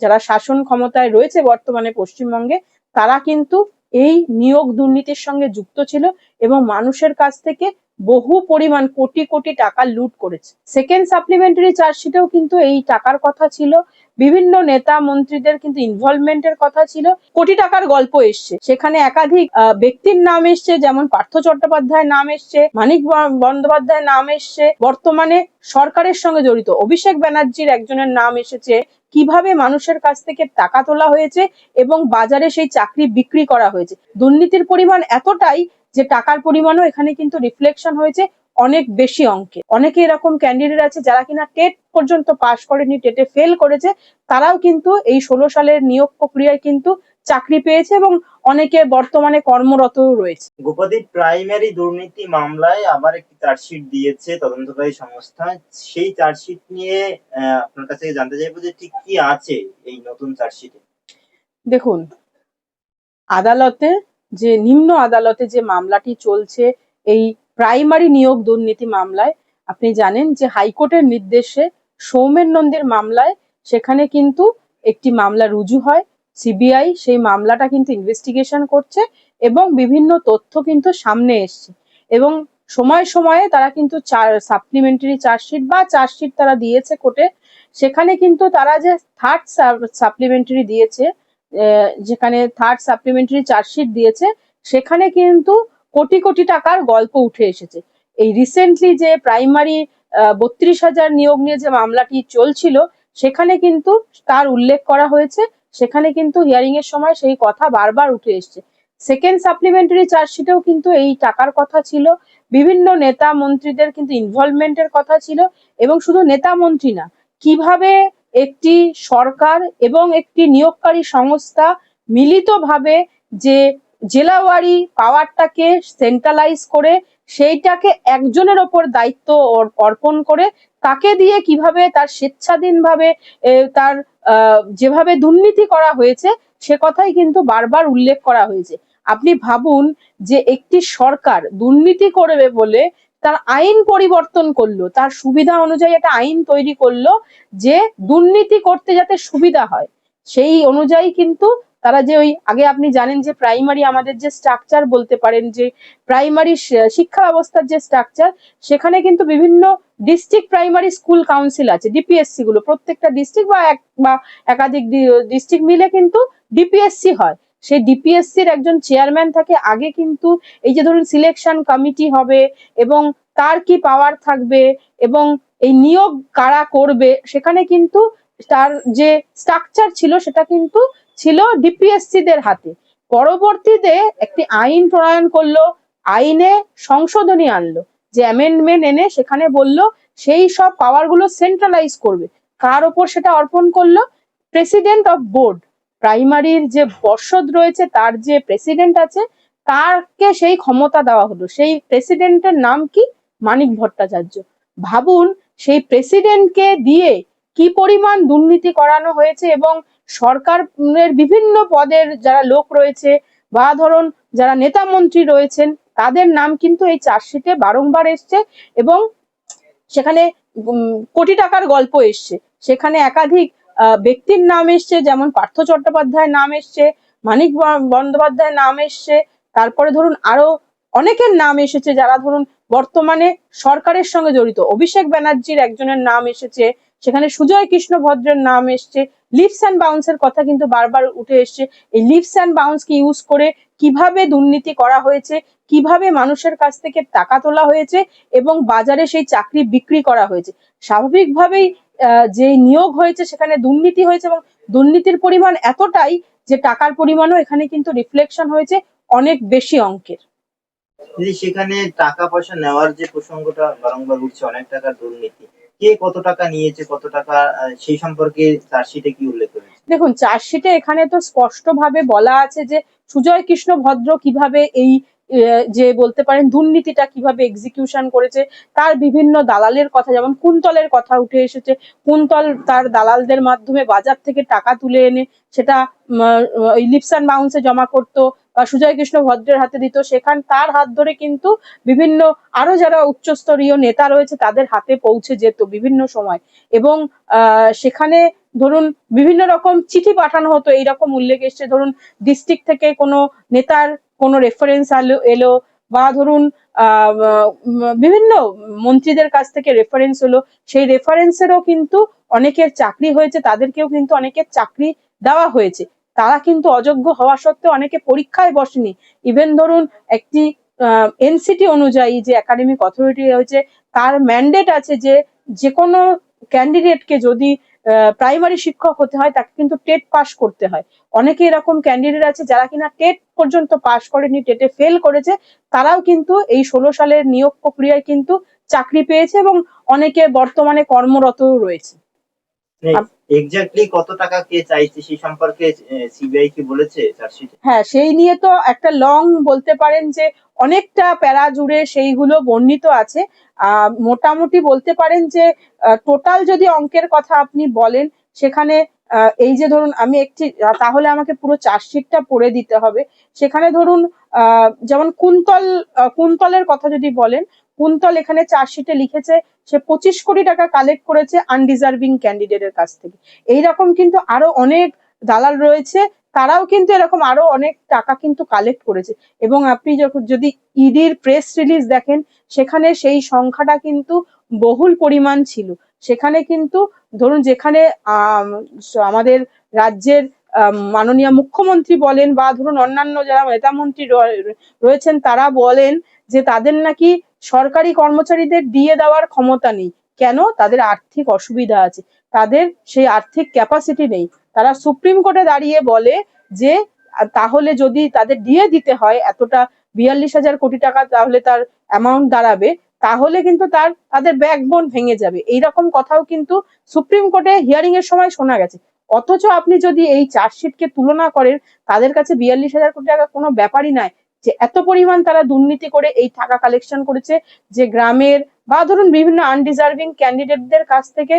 যারা শাসন ক্ষমতায় রয়েছে বর্তমানে পশ্চিমবঙ্গে, তারা কিন্তু এই নিয়োগ দুর্নীতির সঙ্গে যুক্ত ছিল এবং মানুষের কাছ থেকে বহু পরিমাণ কোটি কোটি টাকা লুট করেছে। সেকেন্ড সাপ্লিমেন্টারি চার্জশিটেও কিন্তু এই টাকার কথা ছিল। বিভিন্ন নেতা মন্ত্রীদের কিন্তু ইনভলভমেন্টের কথা ছিল। কোটি টাকার গল্প এসছে। সেখানে একাধিক ব্যক্তির নাম এসছে, যেমন পার্থ চট্টোপাধ্যায়ের নাম এসছে, মানিক বন্দ্যোপাধ্যায়ের নাম এসছে। বর্তমানে সরকারের সঙ্গে জড়িত অভিষেক ব্যানার্জির একজনের নাম এসেছে। কীভাবে মানুষের কাছ থেকে টাকা তোলা হয়েছে এবং বাজারে সেই চাকরি বিক্রি করা হয়েছে। দুর্নীতির পরিমাণ এতটাই যে টাকার পরিমাণও এখানে কিন্তু রিফ্লেকশন হয়েছে অনেক বেশি অঙ্কে। অনেকে এরকম ক্যান্ডিডেট আছে যারা কিনা টেট পর্যন্ত পাশ করেনি টেটে ফেল করেছে তারাও কিন্তু এই ষোলো সালের নিয়োগ প্রক্রিয়ায় কিন্তু চাকরি পেয়েছে এবং অনেকে বর্তমানে কর্মরতও রয়েছে। গোপাদি প্রাইমারি দুর্নীতি মামলায় আবার একটি চার্জশিট দিয়েছে তদন্তকারী সংস্থা। সেই চার্জশিট নিয়ে আপনার কাছে জানতে চাইব যে ঠিক কি আছে এই নতুন চার্জশিটে দেখুন আদালতে যে নিম্ন আদালতে যে মামলাটি চলছে, এই প্রাইমারি নিয়োগ দুর্নীতি মামলায়, আপনি জানেন যে হাইকোর্টের নির্দেশে সৌমেন নন্দীর মামলায় সেখানে কিন্তু একটি মামলা রুজু হয়। সিবিআই সেই মামলাটা কিন্তু ইনভেস্টিগেশন করছে এবং বিভিন্ন তথ্য কিন্তু সামনে এসছে এবং সময়ে সময়ে তারা কিন্তু সাপ্লিমেন্টারি চার্জশিট বা চার্জশিট তারা দিয়েছে কোর্টে। সেখানে কিন্তু তারা যে থার্ড সাপ্লিমেন্টারি দিয়েছে যেখানে থার্ড সাপ্লিমেন্টারি চার্জশিট দিয়েছে, সেখানে কিন্তু কোটি কোটি টাকার গল্প উঠে এসেছে। এই রিসেন্টলি যে প্রাইমারি বত্রিশ হাজার নিয়োগ নিয়ে যে মামলাটি চলছিল, সেখানে কিন্তু তার উল্লেখ করা হয়েছে, সেখানে কিন্তু হিয়ারিং এর সময় সেই কথা বারবার উঠে এসছে। সেকেন্ড সাপ্লিমেন্টারি চার্জশিটেও কিন্তু এই টাকার কথা ছিল, বিভিন্ন নেতা মন্ত্রীদের কিন্তু ইনভলভমেন্টের কথা ছিল, এবং শুধু নেতা মন্ত্রী না, কীভাবে একটি সরকার এবং একটি নিয়োগকারী সংস্থা মিলিতভাবে যে জেলাওয়ারি পাওয়ারটাকে সেন্ট্রালাইজ করে সেইটাকে একজনের ওপর দায়িত্ব অর- অর্পণ করে তাকে দিয়ে কীভাবে তার স্বেচ্ছাধীনভাবে তার যেভাবে দুর্নীতি করা হয়েছে সে কথাই কিন্তু বারবার উল্লেখ করা হয়েছে। আপনি ভাবুন যে একটি সরকার দুর্নীতি করবে বলে তার আইন পরিবর্তন করল, তার সুবিধা অনুযায়ী একটা আইন তৈরি করল যে দুর্নীতি করতে যাতে সুবিধা হয়। সেই অনুযায়ী কিন্তু তারা যে ওই, আগে আপনি জানেন যে প্রাইমারি আমাদের যে স্ট্রাকচার বলতে পারেন যে প্রাইমারি শিক্ষা ব্যবস্থার যে স্ট্রাকচার সেখানে কিন্তু বিভিন্ন ডিস্ট্রিক্ট প্রাইমারি স্কুল কাউন্সিল আছে ডিপিএসসি গুলো। প্রত্যেকটা ডিস্ট্রিক্ট বা এক, বা একাধিক ডিস্ট্রিক্ট মিলে কিন্তু ডিপিএসসি হয়। সেই ডিপিএসসির একজন চেয়ারম্যান থাকে, আগে কিন্তু এই যে ধরুন সিলেকশন কমিটি হবে এবং তার কি পাওয়ার থাকবে এবং এই নিয়োগ কারা করবে, সেখানে কিন্তু তার যে স্ট্রাকচার ছিল সেটা কিন্তু ছিল ডিপিএসসি দের হাতে। পরবর্তীতে একটি আইন প্রণয়ন করল, আইনে সংশোধনী আনলো, যে অ্যামেন্ডমেন্ট এনে সেখানে বলল, সেই সব পাওয়ারগুলো সেন্ট্রালাইজ করবে। কার ওপর সেটা অর্পণ করল? প্রেসিডেন্ট অফ বোর্ড প্রাইমারির যে পর্ষদ রয়েছে, তার যে প্রেসিডেন্ট আছে তারকে সেই ক্ষমতা দেওয়া হলো। সেই প্রেসিডেন্টের নাম কি? মানিক ভট্টাচার্য। ভাবুন, সেই প্রেসিডেন্টকে দিয়ে কি পরিমাণ দুর্নীতি করানো হয়েছে এবং সরকারের বিভিন্ন পদের যারা লোক রয়েছে বা ধরুন যারা নেতা মন্ত্রী রয়েছেন, তাদের নাম কিন্তু এই চার্জশিটে বারংবার এসছে এবং সেখানে কোটি টাকার গল্প এসছে। সেখানে একাধিক ব্যক্তির নাম এসছে, যেমন পার্থ চট্টোপাধ্যায়ের নাম এসছে, মানিক বন্দ্যোপাধ্যায়ের নাম এসছে, তারপরে ধরুন আরও অনেকের নাম এসেছে যারা ধরুন বর্তমানে সরকারের সঙ্গে জড়িত। অভিষেক ব্যানার্জির একজনের নাম এসেছে, সেখানে সুজয় কৃষ্ণ ভদ্রের নাম এসছে লিপস অ্যান্ড বাউন্সের কথা কিন্তু বারবার উঠে এসছে। এই লিপস অ্যান্ড বাউন্সকে ইউজ করে কীভাবে দুর্নীতি করা হয়েছে, কীভাবে মানুষের কাছ থেকে টাকা তোলা হয়েছে এবং বাজারে সেই চাকরি বিক্রি করা হয়েছে। স্বাভাবিকভাবেই যে নিয়োগ হয়েছে সেখানে দুর্নীতি হয়েছে এবং দুর্নীতির পরিমাণ এতটাই যে টাকার পরিমাণও এখানে কিন্তু রিফ্লেকশন হয়েছে অনেক বেশি অঙ্কের। সেখানে টাকা পয়সা নেওয়ার যে প্রসঙ্গটা বারংবার উঠছে অনেক টাকার দুর্নীতি। কে কত টাকা নিয়েছে কত টাকা সেই সম্পর্কে চার্জশিটে কি উল্লেখ করেছে দেখুন চার্জশিটে এখানে তো স্পষ্টভাবে বলা আছে যে সুজয় কৃষ্ণ ভদ্র কীভাবে এই যে বলতে পারেন দুর্নীতিটা কীভাবে এক্সিকিউশন করেছে, তার বিভিন্ন দালালের কথা, যেমন কুন্তলের কথা উঠে এসেছে। কুন্তল তার দালালদের মাধ্যমে বাজার থেকে টাকা তুলে এনে সেটা ওই লিপস বাউন্সে জমা করতো বা সুজয় কৃষ্ণ ভদ্রের হাতে দিত। সেখান, তার হাত ধরে কিন্তু বিভিন্ন, আরও যারা উচ্চস্তরীয় নেতা রয়েছে, তাদের হাতে পৌঁছে যেত বিভিন্ন সময়। এবং সেখানে ধরুন বিভিন্ন রকম চিঠি পাঠানো হতো, এইরকম উল্লেখ এসছে। ধরুন ডিস্ট্রিক্ট থেকে কোনো নেতার কোনো রেফারেন্স আলো, এলো বা ধরুন বিভিন্ন মন্ত্রীদের কাছ থেকে রেফারেন্স হলো, সেই রেফারেন্সেরও কিন্তু অনেকের চাকরি হয়েছে, তাদেরকেও কিন্তু অনেকের চাকরি দেওয়া হয়েছে। তারা কিন্তু অযোগ্য হওয়া সত্ত্বেও অনেকে পরীক্ষায় বসেনি। ইভেন ধরুন একটি এনসিটি অনুযায়ী যে একাডেমিক অথরিটি রয়েছে, তার ম্যান্ডেট আছে যে যে কোনো ক্যান্ডিডেটকে যদি প্রাইমারি শিক্ষক হতে হয় তাকে কিন্তু টেট পাস করতে হয়। অনেকে এরকম ক্যান্ডিডেট আছে যারা কিনা টেট পর্যন্ত পাস করেনি টেটে ফেল করেছে তারাও কিন্তু এই ষোলো সালের নিয়োগ প্রক্রিয়ায় কিন্তু চাকরি পেয়েছে এবং অনেকে বর্তমানে কর্মরত রয়েছে। এক্স্যাক্টলি কত টাকা কে চাইছে সেই সম্পর্কে সিবিআই কি বলেছে হ্যাঁ সেই নিয়ে তো একটা লং বলতে পারেন যে অনেকটা প্যারা জুড়ে সেইগুলো বর্ণিত আছে। মোটামুটি বলতে পারেন যে টোটাল যদি অঙ্কের কথা আপনি বলেন, সেখানে এই যে ধরুন আমি একটি, তাহলে আমাকে পুরো চার্জশিটটা পড়ে দিতে হবে। সেখানে ধরুন যেমন কুন্তল কুন্তলের কথা যদি বলেন কুন্তল এখানে চার্জশিটে লিখেছে, সে পঁচিশ কোটি টাকা কালেক্ট করেছে আনডিজার্ভিং ক্যান্ডিডেটের কাছ থেকে। এইরকম কিন্তু আরও অনেক দালাল রয়েছে, তারাও কিন্তু এরকম আরও অনেক টাকা কিন্তু কালেক্ট করেছে। এবং আপনি যখন যদি ইডির প্রেস রিলিজ দেখেন, সেখানে সেই সংখ্যাটা কিন্তু বহুল পরিমাণ ছিল। সেখানে কিন্তু ধরুন যেখানে আমাদের রাজ্যের মাননীয় মুখ্যমন্ত্রী বলেন বা ধরুন অন্যান্য যারা নেতা মন্ত্রী রয়ে- রয়েছেন, তারা বলেন যে তাদের নাকি সরকারি কর্মচারীদের দিয়ে দেওয়ার ক্ষমতা নেই। কেন? তাদের আর্থিক অসুবিধা আছে। তাদের সেই আর্থিক ক্যাপাসিটি নেই। তারা সুপ্রিম কোর্টে দাঁড়িয়ে বলে যে, তাহলে যদি তাদের দিয়ে দিতে হয় এতটা বিয়াল্লিশ হাজার কোটি টাকা, তাহলে তার অ্যামাউন্ট দাঁড়াবে। তাহলে কিন্তু তার, তাদের ব্যাকবোন ভেঙে যাবে। এইরকম কথাও কিন্তু সুপ্রিম কোর্টে হিয়ারিং এর সময় শোনা গেছে। অথচ আপনি যদি এই চার্জশিটকে তুলনা করেন, তাদের কাছে বিয়াল্লিশ হাজার কোটি টাকা কোনো ব্যাপারই নয় যে এত পরিমাণ তারা দুর্নীতি করে এই টাকা কালেকশন করেছে যে গ্রামের বা ধরুন বিভিন্ন আনডিজার্ভিং ক্যান্ডিডেটদের কাছ থেকে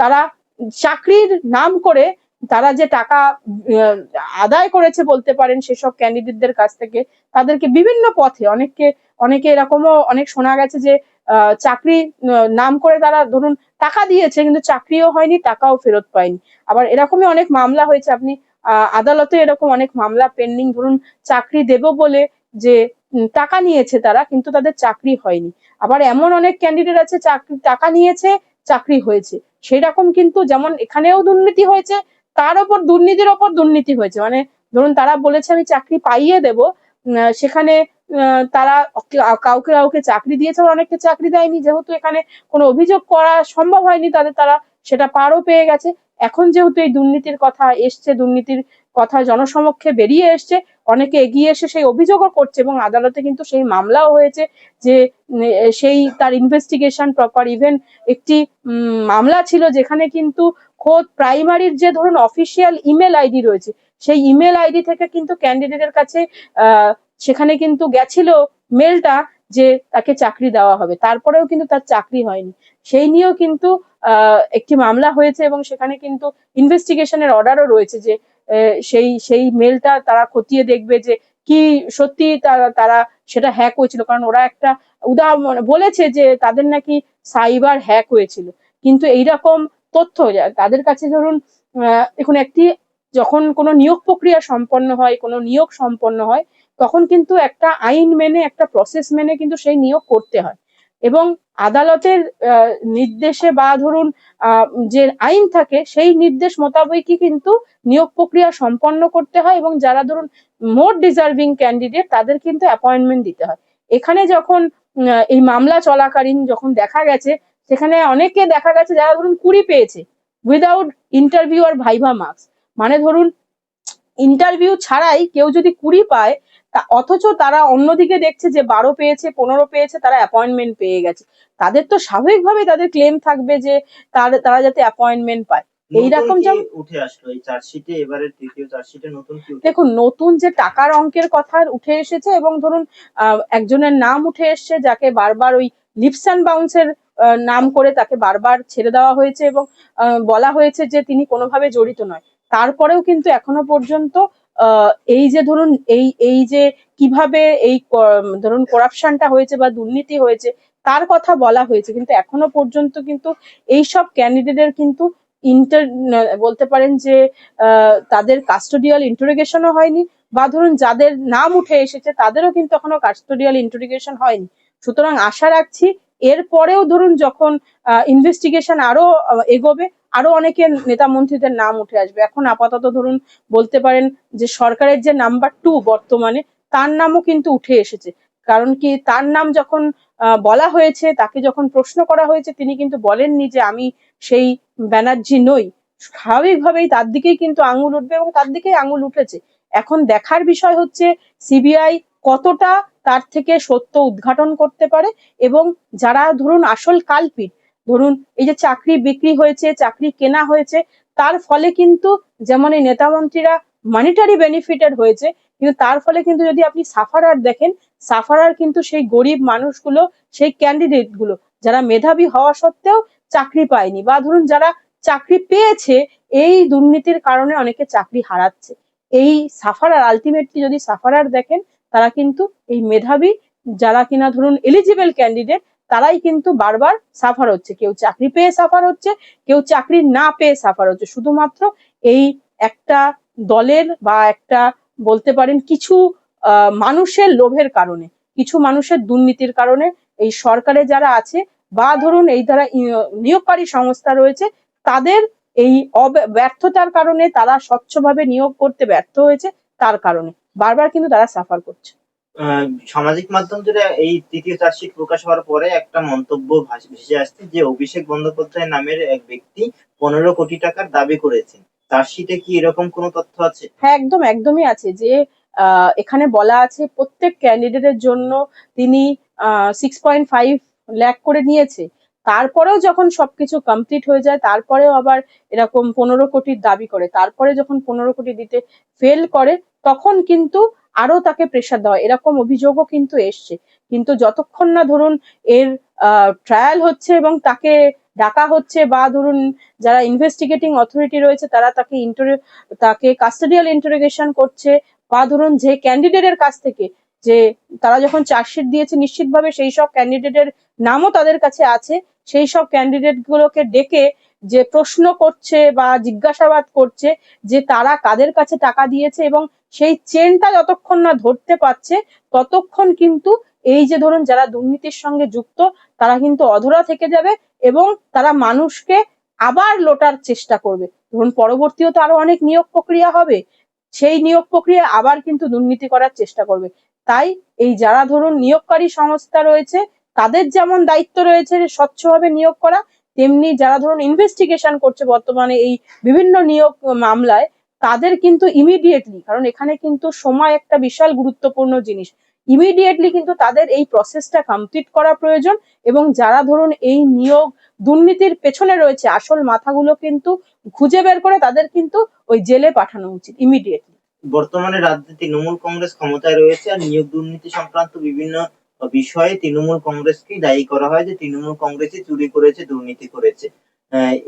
তারা চাকরির নাম করে তারা যে টাকা আদায় করেছে বলতে পারেন সেসব ক্যান্ডিডেটদের কাছ থেকে, তাদেরকে বিভিন্ন পথে অনেককে, অনেকে এরকমও অনেক শোনা গেছে যে চাকরি নাম করে তারা ধরুন টাকা দিয়েছে কিন্তু চাকরিও হয়নি, টাকাও ফেরত পায়নি। আবার এরকমই অনেক মামলা হয়েছে, আপনি আদালতে এরকম অনেক মামলা পেন্ডিং ধরুন চাকরি দেব বলে যে টাকা নিয়েছে তারা, কিন্তু তাদের চাকরি হয়নি। আবার এমন অনেক ক্যান্ডিডেট আছে, চাকরি, টাকা নিয়েছে, চাকরি হয়েছে। সেরকম কিন্তু যেমন এখানেও দুর্নীতি হয়েছে, তার ওপর দুর্নীতির ওপর দুর্নীতি হয়েছে। মানে ধরুন তারা বলেছে, আমি চাকরি পাইয়ে দেব। সেখানে তারা কাউকে কাউকে চাকরি দিয়েছে অনেককে চাকরি দেয়নি। যেহেতু এখানে কোনো অভিযোগ করা সম্ভব হয়নি, তাদের তারা সেটা পারও পেয়ে গেছে। এখন যেহেতু এই দুর্নীতির কথা এসছে, দুর্নীতির কথা জনসমক্ষে বেরিয়ে এসছে, অনেকে এগিয়ে এসে সেই অভিযোগও করছে এবং আদালতে কিন্তু সেই মামলাও হয়েছে যে সেই তার ইনভেস্টিগেশন প্রপার ইভেন একটি মামলা ছিল যেখানে কিন্তু খোদ প্রাইমারির যে ধরুন অফিসিয়াল ইমেল আইডি রয়েছে, সেই ইমেল আইডি থেকে কিন্তু ক্যান্ডিডেটের কাছে সেখানে কিন্তু গেছিল মেলটা যে তাকে চাকরি দেওয়া হবে। তারপরেও কিন্তু তার চাকরি হয়নি। সেই নিয়েও কিন্তু একটি মামলা হয়েছে এবং সেখানে কিন্তু ইনভেস্টিগেশনের অর্ডারও রয়েছে যে সেই সেই মেলটা তারা খতিয়ে দেখবে যে কি সত্যি তারা তারা সেটা হ্যাক হয়েছিল। কারণ ওরা একটা উদাহরণ বলেছে যে তাদের নাকি সাইবার হ্যাক হয়েছিল। কিন্তু এইরকম তথ্য তাদের কাছে ধরুন এখন একটি যখন কোনো নিয়োগ প্রক্রিয়া সম্পন্ন হয়, কোনো নিয়োগ সম্পন্ন হয়, তখন কিন্তু একটা আইন মেনে, একটা প্রসেস মেনে কিন্তু সেই নিয়োগ করতে হয়। এবং আদালতের নির্দেশে বা ধরুন যে আইন থাকে, সেই নির্দেশ মোতাবেকই কিন্তু নিয়োগ প্রক্রিয়া সম্পন্ন করতে হয় এবং যারা ধরুন মোর ডিজার্ভিং ক্যান্ডিডেট তাদের কিন্তু অ্যাপয়েন্টমেন্ট দিতে হয়। এখানে যখন এই মামলা চলাকালীন যখন দেখা গেছে, সেখানে অনেকে দেখা গেছে যারা ধরুন কুড়ি পেয়েছে উইদাউট ইন্টারভিউ আর ভাইভা মার্কস মানে ধরুন ইন্টারভিউ ছাড়াই কেউ যদি কুড়ি পায় অথচ তারা অন্যদিকে দেখছে যে বারো পেয়েছে পনেরো পেয়েছে তারা অ্যাপয়েন্টমেন্ট পেয়ে গেছে। তাদের তো স্বাভাবিকভাবেই তাদের ক্লেম থাকবে যে তার- তারা যাতে অ্যাপয়েন্টমেন্ট পায়। এইরকম যেমন- উঠে আসলো এই চার্জশিটে? এবারে তৃতীয় চার্জশিটে নতুন কি দেখুন নতুন যে টাকার অঙ্কের কথা উঠে এসেছে এবং ধরুন আহ, একজনের নাম উঠে এসেছে যাকে বারবার ওই লিপস অ্যান্ড বাউন্সের নাম করে তাকে বারবার ছেড়ে দেওয়া হয়েছে এবং বলা হয়েছে যে তিনি কোনোভাবে জড়িত নয়। তারপরেও কিন্তু এখনও পর্যন্ত এই যে ধরুন, এই এই যে কীভাবে এই ধরুন করাপশনটা হয়েছে বা দুর্নীতি হয়েছে, তার কথা বলা হয়েছে, কিন্তু এখনও পর্যন্ত কিন্তু এই সব ক্যান্ডিডেটের কিন্তু ইন্টার বলতে পারেন যে তাদের কাস্টোডিয়াল ইন্টারোগেশনও হয়নি বা ধরুন যাদের নাম উঠে এসেছে, তাদেরও কিন্তু এখনও কাস্টোডিয়াল ইন্টারোগেশন হয়নি। সুতরাং আশা রাখছি, এরপরেও ধরুন যখন ইনভেস্টিগেশন আরও এগোবে আরও অনেকের নেতা মন্ত্রীদের নাম উঠে আসবে। এখন আপাতত ধরুন বলতে পারেন যে সরকারের যে নাম্বার টু বর্তমানে, তার নামও কিন্তু উঠে এসেছে। কারণ কি তার নাম যখন বলা হয়েছে, তাকে যখন প্রশ্ন করা হয়েছে, তিনি কিন্তু বলেননি যে আমি সেই ব্যানার্জি নই। স্বাভাবিকভাবেই তার দিকেই কিন্তু আঙুল উঠবে এবং তার দিকেই আঙুল উঠেছে। এখন দেখার বিষয় হচ্ছে সিবিআই কতটা তার থেকে সত্য উদ্ঘাটন করতে পারে এবং যারা ধরুন আসল কালপিট ধরুন, এই যে চাকরি বিক্রি হয়েছে, চাকরি কেনা হয়েছে, তার ফলে কিন্তু যেমন এই নেতা মন্ত্রীরা মানিটারি বেনিফিটেড হয়েছে, কিন্তু তার ফলে কিন্তু যদি আপনি সাফারার দেখেন, সাফারার কিন্তু সেই গরিব মানুষগুলো, সেই ক্যান্ডিডেটগুলো, যারা মেধাবী হওয়া সত্ত্বেও চাকরি পায়নি বা ধরুন যারা চাকরি পেয়েছে, এই দুর্নীতির কারণে অনেকে চাকরি হারাচ্ছে। এই সাফারার আলটিমেটলি যদি সাফারার দেখেন, তারা কিন্তু এই মেধাবী, যারা কিনা ধরুন এলিজিবল ক্যান্ডিডেট তারাই কিন্তু বারবার সাফার হচ্ছে। কেউ চাকরি পেয়ে সাফার হচ্ছে, কেউ চাকরি না পেয়ে সাফার হচ্ছে। শুধুমাত্র এই একটা দলের বা একটা বলতে পারেন কিছু মানুষের লোভের কারণে, কিছু মানুষের দুর্নীতির কারণে এই সরকারে যারা আছে বা ধরুন এই দ্বারা নিয়োগকারী সংস্থা রয়েছে, তাদের এই ব্যর্থতার কারণে তারা স্বচ্ছভাবে নিয়োগ করতে ব্যর্থ হয়েছে, তার কারণে। বারবার কিন্তু তারা সাফার করছে। সামাজিক মাধ্যম জুড়ে এই তৃতীয় চার্জশিট প্রকাশ হওয়ার পরে একটা মন্তব্য ভাস- আসছে যে অভিষেক বন্দ্যোপাধ্যায় নামের এক ব্যক্তি পনেরো কোটি টাকার দাবি করেছেন। চার্জশিটে কি এরকম কোনো তথ্য আছে? হ্যাঁ একদম, একদমই আছে যে এখানে বলা আছে প্রত্যেক ক্যান্ডিডেটের জন্য তিনি সিক্স পয়েন্ট ফাইভ ল্যাক করে নিয়েছে। তারপরেও যখন সবকিছু কমপ্লিট হয়ে যায়, তারপরেও আবার এরকম পনেরো কোটির দাবি করে। তারপরে যখন পনেরো কোটি দিতে ফেল করে, তখন কিন্তু আরও তাকে প্রেশার দেওয়া, এরকম অভিযোগও কিন্তু এসছে। কিন্তু যতক্ষণ না ধরুন এর ট্রায়াল হচ্ছে এবং তাকে ডাকা হচ্ছে বা ধরুন যারা ইনভেস্টিগেটিং অথরিটি রয়েছে তারা তাকে ইন্টারভিউ তাকে কাস্টোডিয়াল ইন্টারোগেশন করছে বা ধরুন যে ক্যান্ডিডেটের কাছ থেকে, যে তারা যখন চার্জশিট দিয়েছে নিশ্চিতভাবে সেই সব ক্যান্ডিডেটের নামও তাদের কাছে আছে, সেই সব ক্যান্ডিডেট গুলোকে ডেকে যে প্রশ্ন করছে বা জিজ্ঞাসাবাদ করছে যে তারা কাদের কাছে টাকা দিয়েছে এবং সেই চেনটা যতক্ষণ না ধরতে পারছে, ততক্ষণ কিন্তু এই যে ধরুন যারা দুর্নীতির সঙ্গে যুক্ত, তারা কিন্তু অধরা থেকে যাবে এবং তারা মানুষকে আবার লোটার চেষ্টা করবে। ধরুন পরবর্তীও তো আরও অনেক নিয়োগ প্রক্রিয়া হবে, সেই নিয়োগ প্রক্রিয়া আবার কিন্তু দুর্নীতি করার চেষ্টা করবে। তাই এই যারা ধরুন নিয়োগকারী সংস্থা রয়েছে, তাদের যেমন দায়িত্ব রয়েছে যে স্বচ্ছভাবে নিয়োগ করা তেমনি যারা ধরুন ইনভেস্টিগেশন করছে বর্তমানে এই বিভিন্ন নিয়োগ মামলায়, তাদের কিন্তু ইমিডিয়েটলি কারণ এখানে কিন্তু সময় একটা বিশাল গুরুত্বপূর্ণ জিনিস ইমিডিয়েটলি কিন্তু তাদের এই প্রসেসটা কমপ্লিট করা প্রয়োজন এবং যারা ধরুন এই নিয়োগ দুর্নীতির পেছনে রয়েছে, আসল মাথাগুলো কিন্তু খুঁজে বের করে তাদের কিন্তু ওই জেলে পাঠানো উচিত ইমিডিয়েটলি বর্তমানে রাজ্যে তৃণমূল কংগ্রেস ক্ষমতায় রয়েছে আর নিয়োগ দুর্নীতি সংক্রান্ত বিভিন্ন বিষয়ে তৃণমূল কংগ্রেসকেই দায়ী করা হয় যে তৃণমূল কংগ্রেসই চুরি করেছে দুর্নীতি করেছে।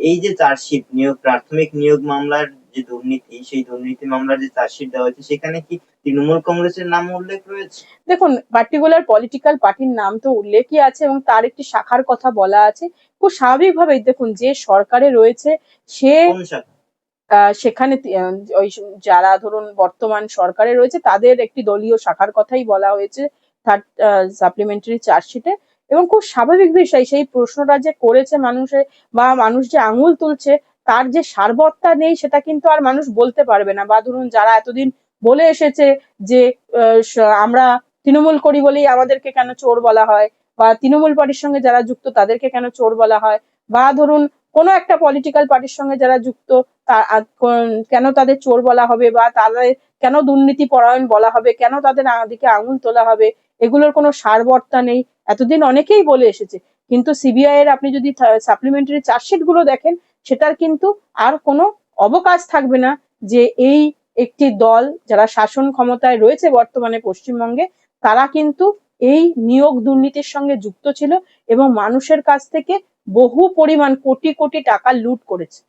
এই যে চার্জশিট নিয়োগ প্রাথমিক নিয়োগ মামলার যে দুর্নীতি সেই দুর্নীতি মামলার যে চার্জশিট দেওয়া হয়েছে সেখানে কি তৃণমূল কংগ্রেসের নাম উল্লেখ রয়েছে? দেখুন পার্টিকুলার পলিটিক্যাল পার্টির নাম তো উল্লেখই আছে এবং তার একটি শাখার কথা বলা আছে। খুব স্বাভাবিকভাবেই দেখুন যে সরকারে রয়েছে সে সেখানে ওই যারা ধরুন বর্তমান সরকারে রয়েছে তাদের একটি দলীয় শাখার কথাই বলা হয়েছে। থার্ড সাপ্লিমেন্টারি চার্জশিটে এবং খুব স্বাভাবিক বিষয়, সেই প্রশ্নটা যে করেছে মানুষে বা মানুষ যে আঙুল তুলছে, তার যে সারবত্তা নেই, সেটা কিন্তু আর মানুষ বলতে পারবে না। বা ধরুন, যারা এতদিন বলে এসেছে যে আমরা তৃণমূল করি বলেই আমাদেরকে কেন চোর বলা হয়, বা তৃণমূল পার্টির সঙ্গে যারা যুক্ত, তাদেরকে কেন চোর বলা হয়, বা ধরুন, কোনো একটা পলিটিক্যাল পার্টির সঙ্গে যারা যুক্ত কেন তাদের চোর বলা হবে, বা তাদের কেন দুর্নীতি পরায়ণ বলা হবে, কেন তাদের দিকে আঙুল তোলা হবে এগুলোর কোনো সারবর্তা নেই। এতদিন অনেকেই বলে এসেছে, কিন্তু সিবিআই এর আপনি যদি সাপ্লিমেন্টারি চার্জশিটগুলো দেখেন, সেটার কিন্তু আর কোনো অবকাশ থাকবে না যে এই একটি দল যারা শাসন ক্ষমতায় রয়েছে বর্তমানে পশ্চিমবঙ্গে, তারা কিন্তু এই নিয়োগ দুর্নীতির সঙ্গে যুক্ত ছিল এবং মানুষের কাছ থেকে বহু পরিমাণ কোটি কোটি টাকা লুট করেছে।